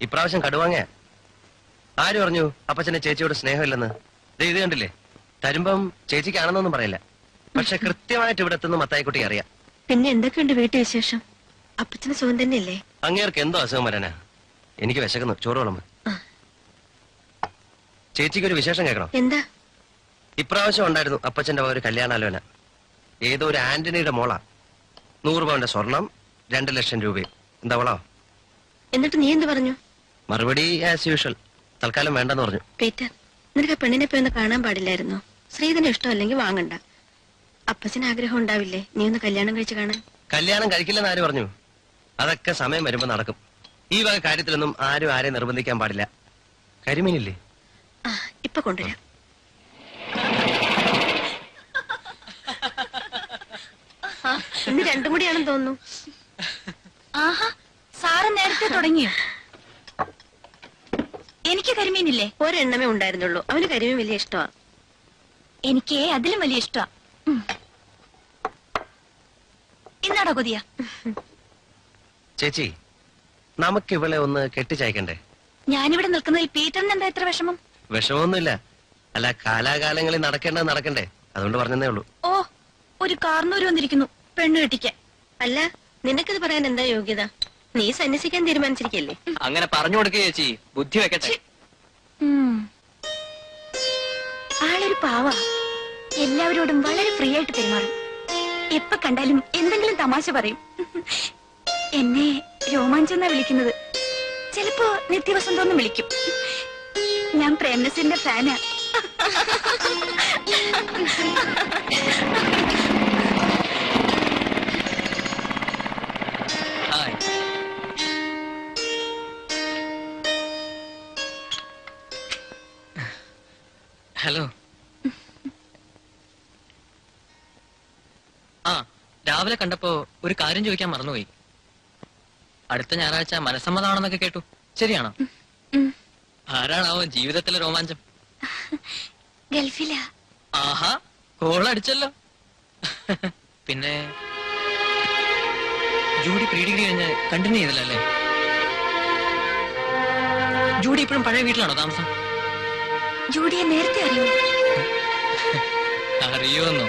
ഇപ്രാവശ്യം കടുവാങ്ങ ആര് പറഞ്ഞു അപ്പച്ചനെ ചേച്ചിയോട് സ്നേഹമില്ലെന്ന്? ഇത് കണ്ടില്ലേ? തരുമ്പം ചേച്ചിക്കാണെന്നൊന്നും പറയില്ല. പക്ഷെ കൃത്യമായിട്ട് ഇവിടെ എത്തുന്ന മത്തായിക്കുട്ടി അറിയാം. പിന്നെ എന്തൊക്കെയുണ്ട് വീട്ടിൽ വിശേഷം? അപ്പച്ചന് സുഖം തന്നെയല്ലേ? അങ്ങേർക്ക് എന്തോ അസുഖം വരാനാ? എനിക്ക് വിശക്കുന്നു. ചോറ് വിളമ്പ്. ചേച്ചിക്ക് ഒരു വിശേഷം കേൾക്കണം. എന്താ? ഇപ്രാവശ്യം ഉണ്ടായിരുന്നു അപ്പച്ചന്റെ ഒരു കല്യാണാലോചന. ഏതോ ഒരു ആന്റണിയുടെ മോളാ. നൂറ് പവന്റെ സ്വർണം രണ്ട് ലക്ഷം രൂപയും. എന്താ വളോ എന്നിട്ട് നീ എന്ത് പറഞ്ഞു? മറുപടി ആസ് യൂഷ്വൽ തൽക്കാലം വേണ്ടെന്ന് പറഞ്ഞു. പീറ്റർ നിനക്ക് പെണ്ണിനെ പോയി ഒന്ന് കാണാൻ പാടില്ലായിരുന്നു? ശ്രീധന ഇഷ്ടമല്ലെങ്കിൽ വാങ്ങണ്ട. അപ്പച്ചന് ആഗ്രഹം ഉണ്ടാവില്ലേ? നീ ഒന്ന് കല്യാണം കഴിച്ച് കാണാൻ. കല്യാണം കഴിക്കില്ലെന്ന് ആര് പറഞ്ഞു? അതൊക്കെ സമയം വരുമ്പോ നടക്കും. ഈ വക കാര്യത്തിലൊന്നും ആരും ആരെ നിർബന്ധിക്കാൻ പാടില്ല. കരിമീനില്ലേ? ആ ഇപ്പൊ കൊണ്ടുവരാം. ആ, ഇന്ന് രണ്ടും കൂടിയാണെന്ന് തോന്നുന്നു. ആഹാ സാറ് നേരത്തെ തുടങ്ങിയോ? എനിക്ക് കരിമീനില്ലേ? ഒരെണ്ണമേ ഉണ്ടായിരുന്നുള്ളൂ. അവന് കരിമീൻ വലിയ ഇഷ്ടമാ എനിക്ക് അതിലും വലിയ ഇഷ്ടമാ ഇന്നാടോ കൊതിയ. ചേച്ചി നമുക്ക് ഇവളെ ഒന്ന് കെട്ടിച്ചയക്കണ്ടേ? ഞാനിവിടെ നിൽക്കുന്നതിൽ പീറ്ററിന് എന്താ ഇത്ര വിഷമം? വിഷമമൊന്നുമില്ല. അല്ല കാലാകാലങ്ങളിൽ നടക്കേണ്ടത് നടക്കണ്ടേ? അതുകൊണ്ട് പറഞ്ഞതേ ഉള്ളൂ. ഓ ഒരു കാർന്നൂര് വന്നിരിക്കുന്നു. പെണ്ണ് കെട്ടിക്കാൻ. അല്ല നിനക്കിത് പറയാൻ എന്താ യോഗ്യത? നീ സന്യസിക്കാൻ തീരുമാനിച്ചിരിക്കല്ലേ? അങ്ങനെ പറഞ്ഞു കൊടുക്കുക ചേച്ചി. ബുദ്ധി വെക്കട്ടെ. ആളൊരു പാവ. എല്ലാവരോടും വളരെ ഫ്രീ ആയിട്ട് പെരുമാറും. എപ്പ കണ്ടാലും എന്തെങ്കിലും തമാശ പറയും. എന്നെ രോമാഞ്ചം എന്നാ വിളിക്കുന്നത്. ചിലപ്പോ നിത്യവസന്തോന്നും വിളിക്കും. ഞാൻ പ്രേംനസിന്റെ ഫാനാ. രാവിലെ കണ്ടപ്പോ ഒരു കാര്യം ചോദിക്കാൻ മറന്നുപോയി. അടുത്ത ഞായറാഴ്ച മനസ്സമ്മതമാണെന്നൊക്കെ കേട്ടു. ശരിയാണോ. ആരാണാവോ ജീവിതത്തിലെ രോമാഞ്ചം? ഗൾഫിലാ. ആഹാ കോളടിച്ചല്ലോ പിന്നെ ജൂഡി പ്രീ ഡിഗ്രി കഴിഞ്ഞ് കണ്ടിന്യൂ ചെയ്തല്ലേ? ജൂഡി ഇപ്പോഴും പഴയ വീട്ടിലാണോ താമസം? ജൂഡിയെ നേരത്തെ അറിയോ? അറിയോന്നോ?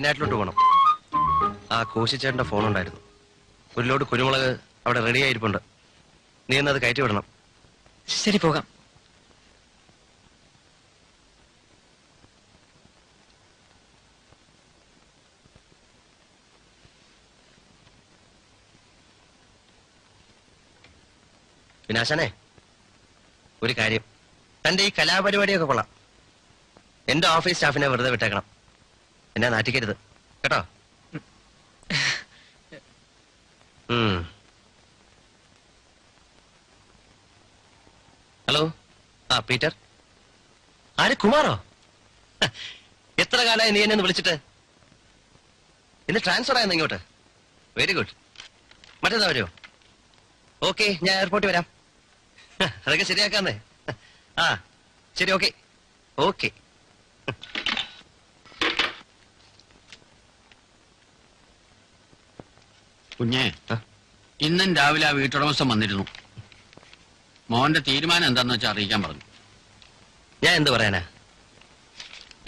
വയനാട്ടിലോട്ട് പോകണം ആ കോശിച്ചേട്ടന്റെ ഫോൺ ഉണ്ടായിരുന്നു ഒരു ലോഡ് കുരുമുളക് അവിടെ റെഡി ആയിരിപ്പുണ്ട്. നീ എന്നത് കയറ്റി വിടണം. ശരി പോകാം. വിനാശനെ ഒരു കാര്യം. തന്റെ ഈ കലാപരിപാടിയൊക്കെ കൊള്ളാം. എന്റെ ഓഫീസ് സ്റ്റാഫിനെ വെറുതെ വിട്ടേക്കണം. എന്നെ നാറ്റിക്കരുത്. കേട്ടോ. ഹലോ? ആ പീറ്റർ? ആര് കുമാറോ? എത്ര കാലമായി നീ എന്നെ വിളിച്ചിട്ട്? ഇന്ന് ട്രാൻസ്ഫർ ആയെന്ന് ഇങ്ങോട്ട്? വെരി ഗുഡ് മറ്റേതാ വരുമോ ഓക്കെ ഞാൻ എയർപോർട്ടിൽ വരാം. അതൊക്കെ ശരിയാക്കാന്നേ. ആ ശരി ഓക്കെ ഓക്കെ കുഞ്ഞേ? ഇന്നും രാവിലെ ആ വീട്ടുടമസ്ഥൻ വന്നിരുന്നു. മോന്റെ തീരുമാനം എന്താന്ന് വെച്ചാൽ അറിയിക്കാൻ പറഞ്ഞു. ഞാൻ എന്ത് പറയാനാ?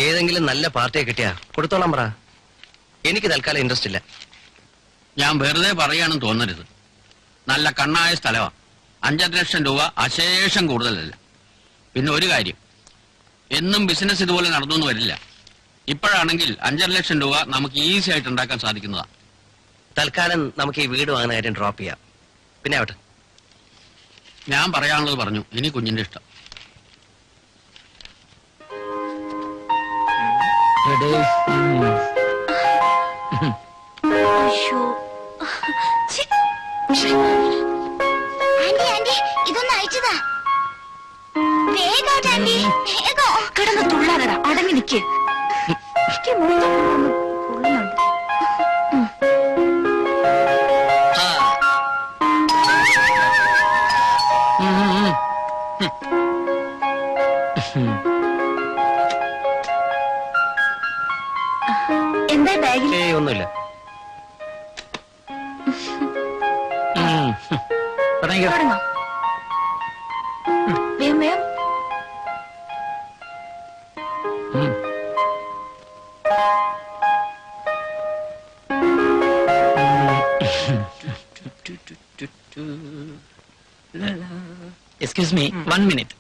ഏതെങ്കിലും നല്ല പാർട്ടിയെ കിട്ടിയാ കൊടുത്തോളാം പറ. എനിക്ക് തൽക്കാലം ഇൻട്രസ്റ്റ് ഇല്ല. ഞാൻ വെറുതെ പറയാണെന്ന് തോന്നരുത്. നല്ല കണ്ണായ സ്ഥലമാണ് അഞ്ചര ലക്ഷം രൂപ അശേഷം കൂടുതലല്ല. പിന്നെ ഒരു കാര്യം. എന്നും ബിസിനസ് ഇതുപോലെ നടന്നു വരില്ല. ഇപ്പോഴാണെങ്കിൽ അഞ്ചര ലക്ഷം രൂപ നമുക്ക് ഈസി ആയിട്ട് ഉണ്ടാക്കാൻ സാധിക്കുന്നതാ. തൽക്കാലം നമുക്ക് ഈ വീട് വാങ്ങുന്ന കാര്യം ഡ്രോപ്പ് ചെയ്യാം. പിന്നെ ആവട്ടെ. ഞാൻ പറയാനുള്ളത് പറഞ്ഞു. ഇനി കുഞ്ഞിന്റെ ഇഷ്ടം. അയ്യോ. ഛി, ഛി. ആന്റി ആന്റി ഇതൊന്ന് അയച്ചതാ വേഗം ആന്റി. വേഗം. കിടന്ന് തുള്ളാനടാ അടങ്ങി നിക്ക്. വേഗം എക്സ്ക്യൂസ് മീ വൺ മിനിറ്റ്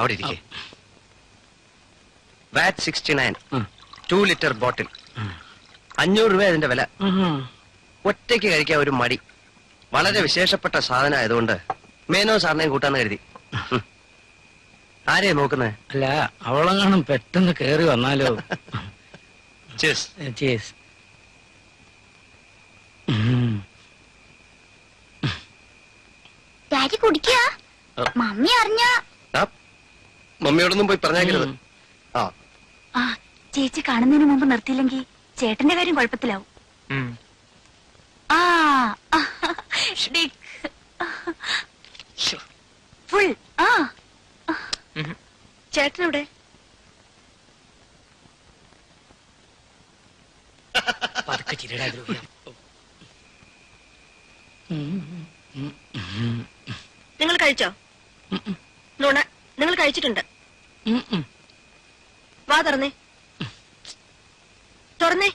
അവിടെ ഇരിക്കേ. VAT sixty nine two litre bottle അഞ്ഞൂറ് രൂപ അതിന്റെ വില. ഒറ്റയ്ക്ക് കഴിക്കാൻ ഒരു മടി. വളരെ വിശേഷപ്പെട്ട സാധനം ആയതുകൊണ്ട് മേനോ സാറിനെയും കൂട്ടാന്ന് കരുതി. ആരെയാ നോക്കുന്നത് അല്ല അവളെങ്ങാനും പെട്ടെന്ന് കേറി വന്നാലോ? ചേസ് ചേസ് ഡാഡി കുടിക്കുക മമ്മി അറിഞ്ഞ? മമ്മിയോടൊന്നും പോയി പറഞ്ഞേക്കരുത്. ആ. ആ ചേച്ചി കാണുന്നതിന് മുമ്പ് നിർത്തിയില്ലെങ്കിൽ ചേട്ടന്റെ കാര്യം കുഴപ്പത്തിലാവും. ആ ഫുൾ ആ. ചേട്ടനെവിടെ? പതുക്കെ ചിരടാ ദ്രവ്യ നിങ്ങൾ കഴിച്ചോ? നുണ നിങ്ങൾ കഴിച്ചിട്ടുണ്ട്. വാ തുറന്നേ. തുറന്നേ.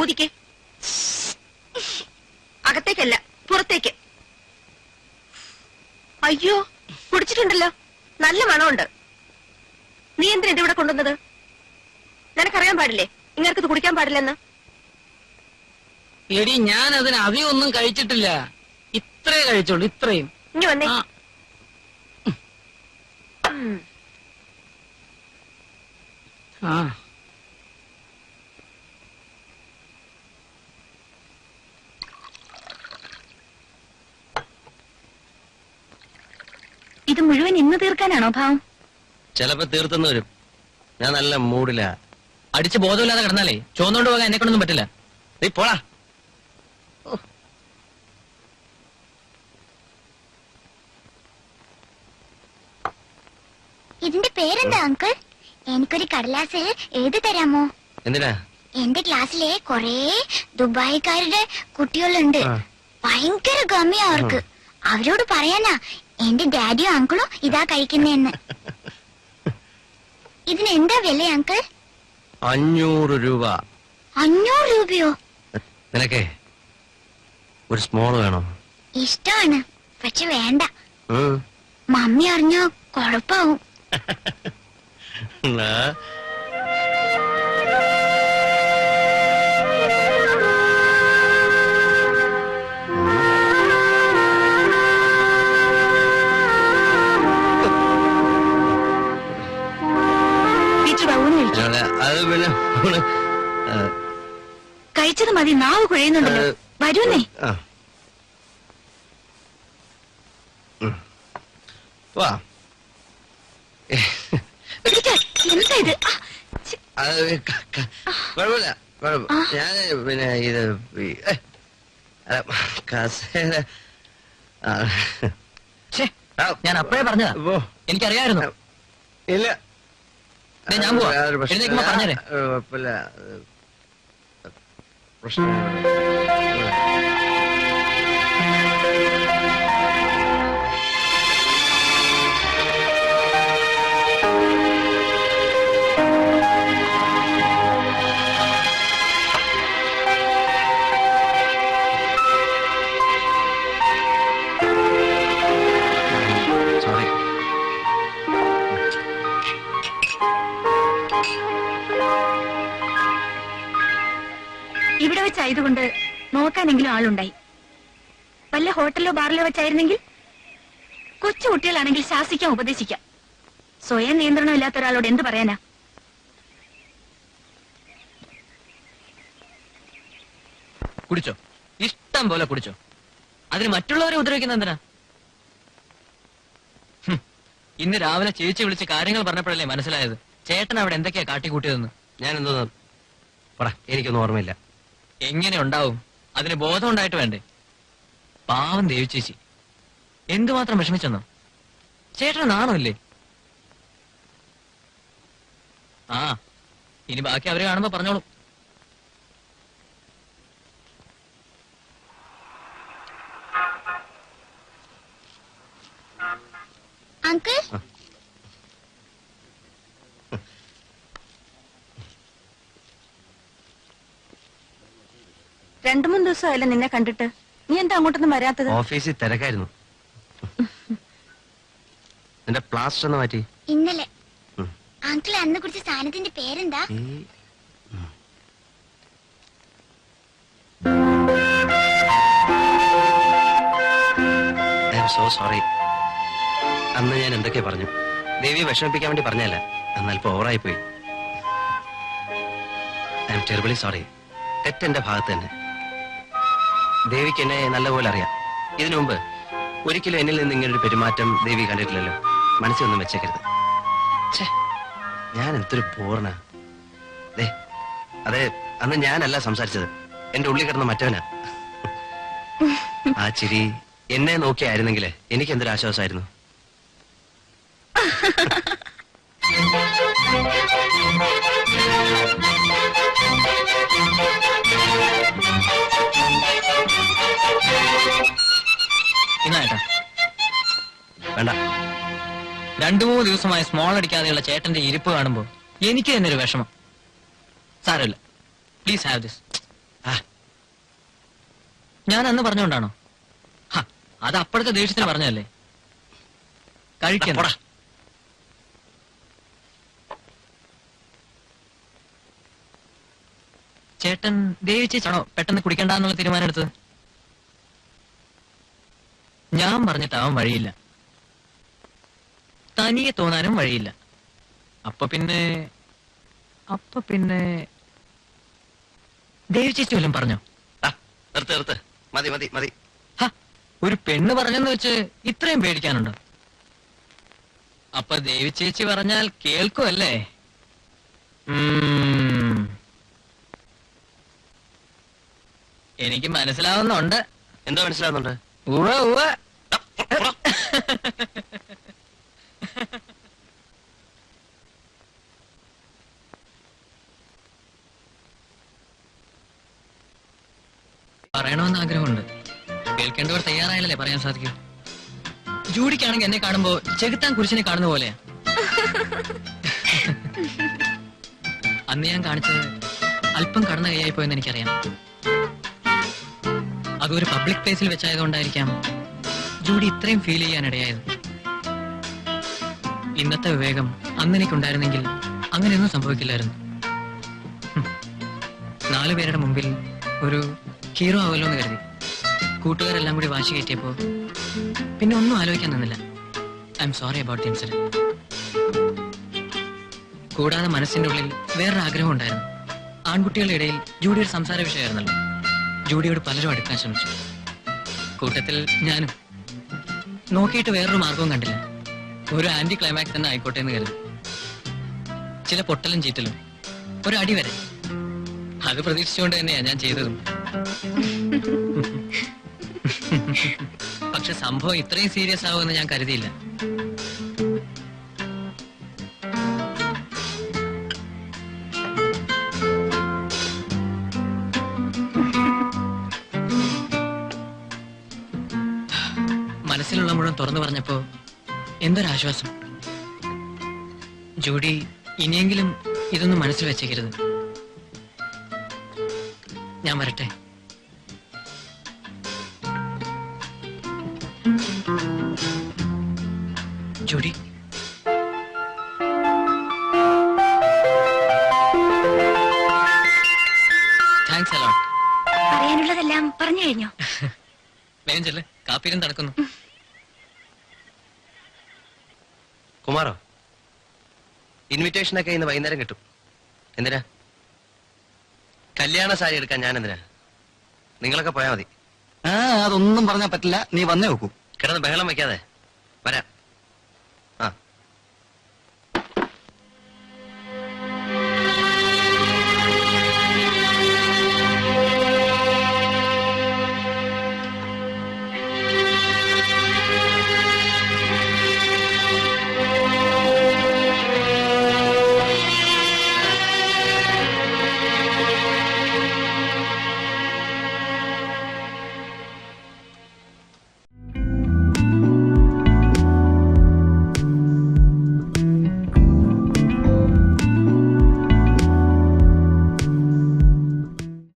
ഊതിക്കേ. അകത്തേക്കല്ല പുറത്തേക്ക്. അയ്യോ കുടിച്ചിട്ടുണ്ടല്ലോ. നല്ല മണമുണ്ട്. നീ എന്തിനാ ഇതിവിടെ ഇവിടെ കൊണ്ടുവന്നത്? നിനക്കറിയാൻ പാടില്ലേ? ഇങ്ങനത്തെ കുടിക്കാൻ പാടില്ലെന്ന്? എടി ഞാൻ അതിന് അധികം ഒന്നും കഴിച്ചിട്ടില്ല. ഇത്രേ കഴിച്ചോളൂ ഇത്രയും. ഇനി വന്നേ. ആ. ഇത് മുഴുവൻ ഇന്ന് തീർക്കാനാണോ ഭാവം? ചിലപ്പോ തീർത്തെന്ന് വരും. ഞാൻ നല്ല മൂഡിലാ. അടിച്ച് ബോധമില്ലാതെ കിടന്നാലേ ചോന്നോണ്ട് പോകാൻ എന്നെ കൊണ്ടൊന്നും പറ്റില്ല. നീ പോടാ ഇതിന്റെ പേരെന്താ അങ്കിൾ. എനിക്കൊരു കടലാസ് എഴുതി തരാമോ? എന്തിനാ? എന്റെ ക്ലാസ്സിലെ കൊറേ ദുബായിക്കാരുടെ കുട്ടികളുണ്ട്. ഭയങ്കര ഗമ്യ അവർക്ക്. അവരോട് പറയാനാ എന്റെ ഡാഡിയോ അങ്കിളോ ഇതാ കഴിക്കുന്നേന്ന്. ഇതിന് എന്താ വില അങ്കിൾ? അഞ്ഞൂറ് രൂപ. അഞ്ഞൂറ് രൂപയോ? നിനക്കേ ഒരു സ്മോൾ വേണോ. ഇഷ്ടമാണ്. പക്ഷെ വേണ്ട. മമ്മി അറിഞ്ഞോ കൊഴപ്പാവും. ടീച്ചർ ഊണ് കഴിച്ചു അത് പിന്നെ നമ്മൾ, ആ, കഴിച്ചത് മതി നാവ് കുഴയുന്നുണ്ടല്ലോ ഏ, വരൂന്നേ ആ. ഉം. വാ പിടിക്കാൻ. എന്താ ഇത് കുഴപ്പമില്ല കുഴപ്പം. ഞാൻ പിന്നെ ഇത് കസേര. ഞാൻ അപ്പഴേ പറഞ്ഞതാ. എനിക്കറിയായിരുന്നു ഇല്ല. ഞാൻ പോവാ. പറഞ്ഞേ പ്രശ്നം. വെച്ചായതുകൊണ്ട് നോക്കാനെങ്കിലും ആളുണ്ടായി. വല്ല ഹോട്ടലിലോ ബാറിലോ വെച്ചായിരുന്നെങ്കിൽ കൊച്ചു കുട്ടികളാണെങ്കിൽ ശാസിക്കാം ഉപദേശിക്കാം. സ്വയം നിയന്ത്രണം ഇല്ലാത്ത ഒരാളോട് എന്ത് പറയാനാ? കുടിച്ചോ? ഇഷ്ടം പോലെ കുടിച്ചോ? അതിന് മറ്റുള്ളവരെ ഉപദ്രവിക്കുന്ന എന്തിനാ? ഇന്ന് രാവിലെ ചേച്ചി വിളിച്ച് കാര്യങ്ങൾ പറഞ്ഞപ്പോഴല്ലേ മനസ്സിലായത്. ചേട്ടൻ അവിടെ എന്തൊക്കെയാ കാട്ടിക്കൂട്ടിയതെന്ന്? ഞാൻ എന്തോ പറ. എനിക്കൊന്നും ഓർമ്മയില്ല. എങ്ങനെ ഉണ്ടാവും? അതിന് ബോധം ഉണ്ടായിട്ട് വേണ്ടേ? പാവം ദേവി ചേച്ചി എന്തുമാത്രം വിഷമിച്ചെന്നോ? ചേട്ടന് നാണമില്ലേ? ആ ഇനി ബാക്കി അവരെ കാണുമ്പോ പറഞ്ഞോളൂ. അങ്കിൾ? രണ്ടു മൂന്ന് ദിവസമായില്ല നിന്നെ കണ്ടിട്ട്. നീ എന്താ അങ്ങോട്ടൊന്നും വരാത്തത്? ഓഫീസിൽ തിരക്കായിരുന്നു. നിന്റെ പ്ലാസ്റ്റർ ഒന്ന് മാറ്റി. ഇന്നലെ. അങ്കിൾ അന്ന് കുറിച്ച സാധനത്തിന്റെ പേരെന്താ? So sorry. അന്ന് ഞാൻ എന്തൊക്കെ പറഞ്ഞു. ദേവിയെ വിഷമിപ്പിക്കാൻ വേണ്ടി പറഞ്ഞല്ല എന്നാൽ ഇപ്പൊ ഓവറായി പോയി ഐ എം ടെറിബിളി സോറി. തെറ്റെന്റെ ഭാഗത്ത് തന്നെ. ദേവിക്ക് എന്നെ നല്ലപോലെ അറിയാം. ഇതിനു മുമ്പ് ഒരിക്കലും എന്നിൽ നിന്ന് ഇങ്ങനൊരു പെരുമാറ്റം ദേവി കണ്ടിട്ടില്ലല്ലോ. മനസ്സിലൊന്നും വെച്ചേക്കരുത്. ഛേ ഞാൻ എന്തൊരു പൂർണ. ദേ അതെ അന്ന് ഞാനല്ല സംസാരിച്ചത്. എന്റെ ഉള്ളിൽ കിടന്ന മറ്റവനാ. ആ ചിരി എന്നെ നോക്കിയായിരുന്നെങ്കിൽ എനിക്ക് എന്തൊരു ആശ്വാസമായിരുന്നു. ഇന്നായിട്ടാ വേണ്ട. രണ്ടു മൂന്ന് ദിവസമായി സ്മോൾ അടിക്കാതെയുള്ള ചേട്ടന്റെ ഇരിപ്പ് കാണുമ്പോൾ എനിക്ക് തന്നെ ഒരു വിഷമം. സാരമില്ല. പ്ലീസ് ഹാവ് ദിസ് ഞാൻ അന്ന് പറഞ്ഞോണ്ടാണോ? ഹ, അത് അപ്പോഴത്തെ ദേഷ്യത്തിന് പറഞ്ഞല്ലേ കഴിക്കണ്ട. ചേട്ടൻ ദേവിച്ചേച്ചാണോ പെട്ടെന്ന് കുടിക്കണ്ടെന്നുള്ള തീരുമാനം എടുത്തത് ഞാൻ പറഞ്ഞിട്ടാവാൻ വഴിയില്ല. തനിയെ തോന്നാനും വഴിയില്ല. അപ്പൊ പിന്നെ അപ്പൊ പിന്നെ ദേവി ചേച്ചി വല്ലതും പറഞ്ഞോ? നിർത്ത് നിർത്ത്. മതി മതി മതി. ഒരു പെണ്ണ് പറഞ്ഞെന്ന് വെച്ച് ഇത്രയും പേടിക്കാനുണ്ടോ? അപ്പൊ ദേവിച്ചേച്ചി പറഞ്ഞാൽ കേൾക്കുമല്ലേ. എനിക്ക് മനസ്സിലാവുന്നുണ്ട്. എന്താ മനസ്സിലാവുന്നുണ്ട്? ഉവ പോടാ. പറയണമെന്ന് ആഗ്രഹമുണ്ട്. കേൾക്കേണ്ടവർ തയ്യാറായില്ലേ പറയാൻ സാധിക്കും? ജൂഡിക്കാണെങ്കിൽ എന്നെ കാണുമ്പോ ചെകുത്താൻ കുരിശിനെ കാണുന്ന പോലെ. അന്ന് ഞാൻ കാണിച്ചത് അല്പം കടന്ന കൈയായി പോയെന്ന് എനിക്കറിയാം. അതൊരു പബ്ലിക് പ്ലേസിൽ വെച്ചായതുകൊണ്ടായിരിക്കാം ജൂഡി ഇത്രയും ഫീൽ ചെയ്യാനിടയായത്. ഇന്നത്തെ വിവേകം അന്ന് എനിക്കുണ്ടായിരുന്നെങ്കിൽ അങ്ങനെയൊന്നും സംഭവിക്കില്ലായിരുന്നു. നാലു പേരുടെ മുമ്പിൽ ഒരു ഹീറോ ആവല്ലോ എന്ന് കരുതി. കൂട്ടുകാരെല്ലാം കൂടി വാശി കയറ്റിയപ്പോ പിന്നെ ഒന്നും ആലോചിക്കാൻ നിന്നില്ല. I'm sorry about the incident കൂടാതെ മനസ്സിന്റെ ഉള്ളിൽ വേറൊരു ആഗ്രഹം ഉണ്ടായിരുന്നു. ആൺകുട്ടികളുടെ ഇടയിൽ ജൂഡിയുടെ സംസാര വിഷയമായിരുന്നല്ലോ. ജൂഡിയോട് പലരും അടുക്കാൻ ശ്രമിച്ചു. കൂട്ടത്തിൽ ഞാനും നോക്കിയിട്ട് വേറൊരു മാർഗവും കണ്ടില്ല. ഒരു ആന്റി ക്ലൈമാക്സ് തന്നെ ആയിക്കോട്ടെ എന്ന് കരുതി. ചില പൊട്ടലും ചീറ്റലും. ഒരു അടി വരെ. അത് പ്രതീക്ഷിച്ചുകൊണ്ട് തന്നെയാ ഞാൻ ചെയ്തതും. പക്ഷെ സംഭവം ഇത്രയും സീരിയസ് ആവുമെന്ന് ഞാൻ കരുതിയില്ല. മനസ്സിലുള്ള മുഴുവൻ തുറന്നു പറഞ്ഞപ്പോ എന്തൊരാശ്വാസം? ജൂഡി ഇനിയെങ്കിലും ഇതൊന്നും മനസ്സിൽ വെച്ചേക്കരുത്. ഞാൻ വരട്ടെ. ജൂഡി. താങ്ക്സ് അലോട്ട് പറയാനുള്ളതെല്ലാം പറഞ്ഞു കഴിഞ്ഞോ? വേഗം ചെല്ല് കാപ്പിയിലും തണുക്കുന്നു. കുമാറോ ഇൻവിറ്റേഷനൊക്കെ ഇന്ന് വൈകുന്നേരം കിട്ടും. എന്തിനാ? കല്യാണ സാരി എടുക്കാൻ ഞാൻ എന്തിനാ? നിങ്ങളൊക്കെ പോയാൽ മതി. ആ അതൊന്നും പറഞ്ഞാൽ പറ്റില്ല. നീ വന്നേ നോക്കൂ കിടന്ന് ബഹളം വെക്കാതെ വരാം.